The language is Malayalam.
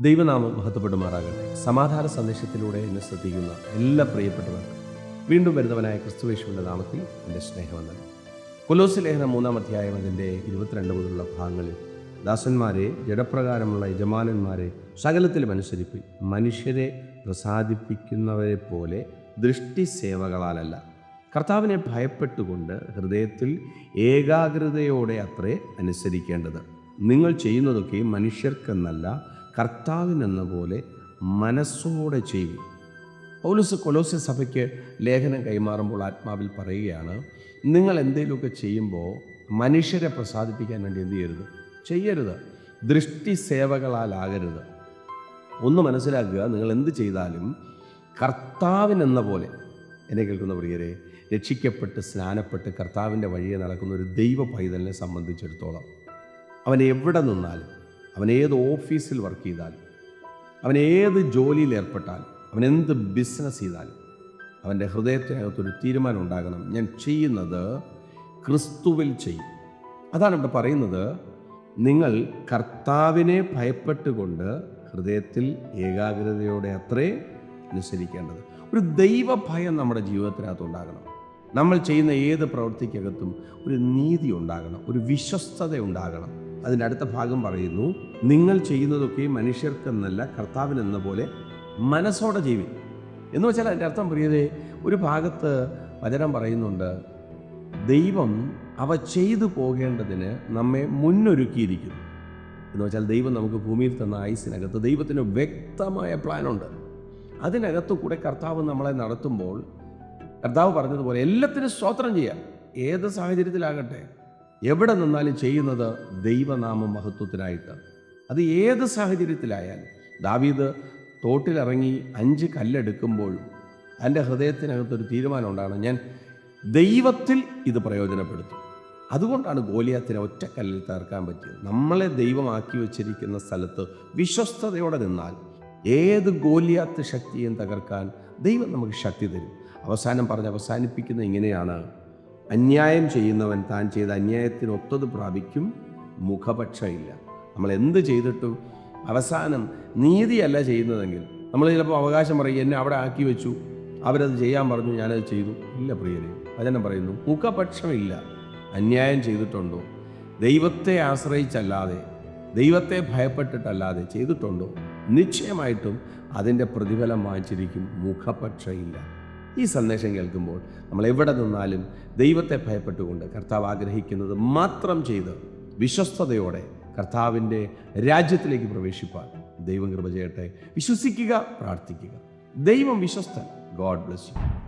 ദൈവനാമം മഹത്വപ്പെടുമാറാകട്ടെ. സമാധാന സന്ദേശത്തിലൂടെ എന്നെ ശ്രദ്ധിക്കുന്ന എല്ലാ പ്രിയപ്പെട്ടവർക്കും വീണ്ടും വരുന്നവനായ ക്രിസ്തുവേശുവിന്റെ നാമത്തിൽ എന്റെ സ്നേഹവന്ദനം. കൊലോസ് ലേഖനം മൂന്നാം അധ്യായം അതിന്റെ ഇരുപത്തിരണ്ട് മുതലുള്ള ഭാഗങ്ങളിൽ ദാസന്മാരെ ജഡപ്രകാരമുള്ള യജമാനന്മാരെ സകലത്തിലും അനുസരിപ്പിൽ മനുഷ്യരെ പ്രസാദിപ്പിക്കുന്നവരെ പോലെ ദൃഷ്ടി സേവകളാലല്ല കർത്താവിനെ ഭയപ്പെട്ടുകൊണ്ട് ഹൃദയത്തിൽ ഏകാഗ്രതയോടെ അത്രേ അനുസരിക്കേണ്ടത്. നിങ്ങൾ ചെയ്യുന്നതൊക്കെ മനുഷ്യർക്കെന്നല്ല കർത്താവിനെന്ന പോലെ മനസ്സോടെ ചെയ്യും. പൗലോസ് കൊലോസ്യ സഭയ്ക്ക് ലേഖനം കൈമാറുമ്പോൾ ആത്മാവിൽ പറയുകയാണ് നിങ്ങൾ എന്തെങ്കിലുമൊക്കെ ചെയ്യുമ്പോൾ മനുഷ്യരെ പ്രസാദിപ്പിക്കാൻ വേണ്ടി എന്ത് ചെയ്യരുത്? ചെയ്യരുത്. ദൃഷ്ടി സേവകളാലാകരുത് ഒന്ന് മനസ്സിലാക്കുക നിങ്ങൾ എന്ത് ചെയ്താലും കർത്താവിനെന്ന പോലെ എന്നെ കേൾക്കുന്ന പ്രിയരെ രക്ഷിക്കപ്പെട്ട് സ്നാനപ്പെട്ട് കർത്താവിന്റെ വഴിയെ നടക്കുന്ന ഒരു ദൈവ പൈതലിനെ സംബന്ധിച്ചിടത്തോളം അവൻ എവിടെ നിന്നാലും അവൻ ഏത് ഓഫീസിൽ വർക്ക് ചെയ്താലും അവൻ ഏത് ജോലിയിൽ ഏർപ്പെട്ടാലും അവൻ എന്ത് ബിസിനസ് ചെയ്താലും അവന്റെ ഹൃദയത്തിനകത്തൊരു തീരുമാനം ഉണ്ടാകണം. ഞാൻ ചെയ്യുന്നത് ക്രിസ്തുവിൽ ചെയ്യും. അതാണ് ഇവിടെ പറയുന്നത്. നിങ്ങൾ കർത്താവിനെ ഭയപ്പെട്ടുകൊണ്ട് ഹൃദയത്തിൽ ഏകാഗ്രതയോടെ അത്രേ അനുസരിക്കേണ്ടത്. ഒരു ദൈവഭയം നമ്മുടെ ജീവിതത്തിനകത്ത് ഉണ്ടാകണം. നമ്മൾ ചെയ്യുന്ന ഏത് പ്രവൃത്തിക്കകത്തും ഒരു നീതി ഉണ്ടാകണം. ഒരു വിശ്വസ്തത ഉണ്ടാകണം. അതിന്റെ അടുത്ത ഭാഗം പറയുന്നു നിങ്ങൾ ചെയ്യുന്നതൊക്കെ മനുഷ്യർക്കെന്നല്ല കർത്താവിനെന്ന പോലെ മനസ്സോടെ ജീവി. എന്ന് വെച്ചാൽ അതിന്റെ അർത്ഥം പ്രിയതേ ഒരു ഭാഗത്ത് വചനം പറയുന്നുണ്ട് ദൈവം അവ ചെയ്തു പോകേണ്ടതിന് നമ്മെ മുന്നൊരുക്കിയിരിക്കുന്നു. എന്ന് വെച്ചാൽ ദൈവം നമുക്ക് ഭൂമിയിൽ തന്ന ആയുസിനകത്ത് ദൈവത്തിന് വ്യക്തമായ പ്ലാനുണ്ട്. അതിനകത്ത് കൂടെ കർത്താവ് നമ്മളെ നടത്തുമ്പോൾ കർത്താവ് പറഞ്ഞതുപോലെ എല്ലാത്തിനും സ്തോത്രം ചെയ്യാം. ഏത് സാഹചര്യത്തിലാകട്ടെ എവിടെ നിന്നാലും ചെയ്യുന്നത് ദൈവനാമ മഹത്വത്തിനായിട്ട് അത് ഏത് സാഹചര്യത്തിലായാലും. ദാവീദ് തോട്ടിലിറങ്ങി അഞ്ച് കല്ലെടുക്കുമ്പോഴും എന്റെ ഹൃദയത്തിനകത്തൊരു തീരുമാനം ഉണ്ടാണ് ഞാൻ ദൈവത്തിൽ ഇത് പ്രയോജനപ്പെടുത്തും. അതുകൊണ്ടാണ് ഗോലിയാത്തിനെ ഒറ്റക്കല്ലിൽ തകർക്കാൻ പറ്റിയത്. നമ്മളെ ദൈവമാക്കി വച്ചിരിക്കുന്ന സ്ഥലത്ത് വിശ്വസ്തയോടെ നിന്നാൽ ഏത് ഗോലിയാത്ത് ശക്തിയും തകർക്കാൻ ദൈവം നമുക്ക് ശക്തി തരും. അവസാനം പറഞ്ഞ് അവസാനിപ്പിക്കുന്ന ഇങ്ങനെയാണ്. അന്യായം ചെയ്യുന്നവൻ താൻ ചെയ്ത അന്യായത്തിന് ഒത്തത് പ്രാപിക്കും മുഖപക്ഷമില്ല. നമ്മൾ എന്ത് ചെയ്തിട്ടും അവസാനം നീതിയല്ല ചെയ്യുന്നതെങ്കിൽ നമ്മൾ ചിലപ്പോൾ അവകാശം പറയും എന്നെ അവിടെ ആക്കി വെച്ചു. അവരത് ചെയ്യാൻ പറഞ്ഞു ഞാനത് ചെയ്തു. ഇല്ല പ്രിയരെ വചനം പറയുന്നു മുഖപക്ഷമില്ല. അന്യായം ചെയ്തിട്ടുണ്ടോ? ദൈവത്തെ ആശ്രയിച്ചല്ലാതെ ദൈവത്തെ ഭയപ്പെട്ടിട്ടല്ലാതെ ചെയ്തിട്ടുണ്ടോ? നിശ്ചയമായിട്ടും അതിന്റെ പ്രതിഫലം വാങ്ങിച്ചിരിക്കും മുഖപക്ഷമില്ല ഈ സന്ദേശം കേൾക്കുമ്പോൾ നമ്മൾ എവിടെ നിന്നാലും ദൈവത്തെ ഭയപ്പെട്ടുകൊണ്ട് കർത്താവ് ആഗ്രഹിക്കുന്നത് മാത്രം ചെയ്ത് വിശ്വസ്തയോടെ കർത്താവിന്റെ രാജ്യത്തിലേക്ക് പ്രവേശിപ്പാൻ ദൈവം കൃപ ചെയ്യട്ടെ. വിശ്വസിക്കുക പ്രാർത്ഥിക്കുക. ദൈവം വിശ്വസ്തൻ. God bless you